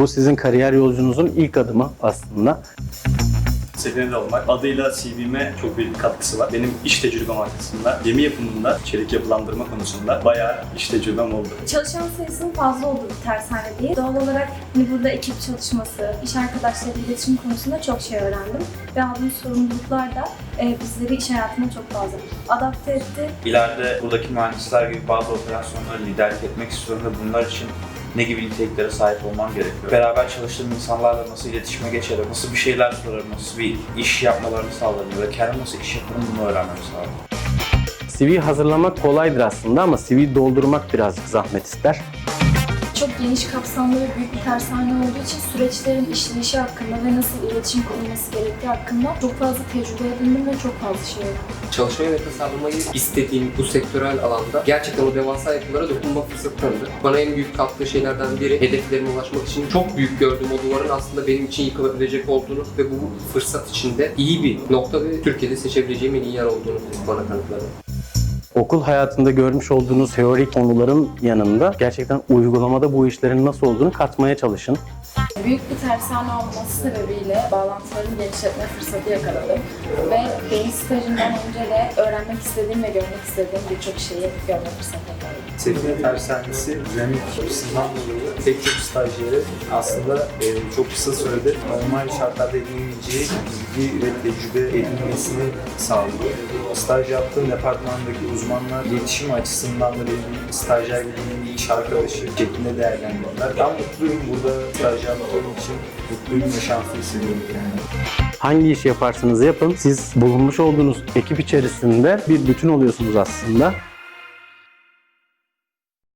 Bu sizin kariyer yolcunuzun ilk adımı aslında. Seferinde olmak adıyla CV'me çok büyük bir katkısı var. Benim iş tecrübem arkasında gemi yapımında, çelik yapılandırma konusunda bayağı iş tecrübem oldu. Çalışan sayısının fazla olduğu bir tersane değil. Doğal olarak hani burada ekip çalışması, iş arkadaşları iletişim konusunda çok şey öğrendim. Ve aldığım sorumluluklar da e, bizleri iş hayatına çok fazla adapte etti. İleride buradaki mühendisler gibi bazı operasyonlara liderlik etmek istiyorum ve bunlar için ne gibi niteliklere sahip olmam gerekiyor. Beraber çalıştığım insanlarla nasıl iletişime geçerim, nasıl bir şeyler sorarım, nasıl bir iş yapmalarını sağlarım ya da kendim nasıl iş yaparım bunu öğrenmemi sağlarım. CV hazırlamak kolaydır aslında ama CV doldurmak birazcık zahmet ister. Çok geniş kapsamlı ve büyük bir tersane olduğu için süreçlerin işleyişi hakkında ve nasıl iletişim kurulması gerektiği hakkında çok fazla tecrübe edindim ve çok fazla şey öğrendim. çalışmayı ve tasarlamayı istediğim bu sektörel alanda gerçekten o devasa yapılara dokunma fırsatı tanıdı. Bana en büyük kattığı şeylerden biri hedeflerime ulaşmak için çok büyük gördüğüm o duvarın aslında benim için yıkılabilecek olduğunu ve bu fırsat içinde iyi bir nokta ve Türkiye'de seçebileceğim en iyi yer olduğunu bana kanıtladı. Okul hayatında görmüş olduğunuz teorik konuların yanında gerçekten uygulamada bu işlerin nasıl olduğunu katmaya çalışın. Büyük bir tersane olması sebebiyle bağlantılarımı genişletme fırsatı yakaladım. Ve benim stajımdan önce de öğrenmek istediğim ve görmek istediğim birçok şeyi görme fırsatı yakaladım. Sefine Tersanesi dinamik yapısından dolayı pek çok stajyeri aslında e, çok kısa sürede normal şartlarda edinemeyeceği bilgi ve tecrübe edinmesini sağlıyor. Staj yaptığım departmandaki uzmanlar iletişim açısından da benim stajyer gibi iş arkadaşı şeklinde değerlendiriyorlar. Ben mutluyum burada staj yaptığım için mutluyum ve şanslı hissediyorum kendimi. Hangi iş yaparsanız yapın siz bulunmuş olduğunuz ekip içerisinde bir bütün oluyorsunuz aslında.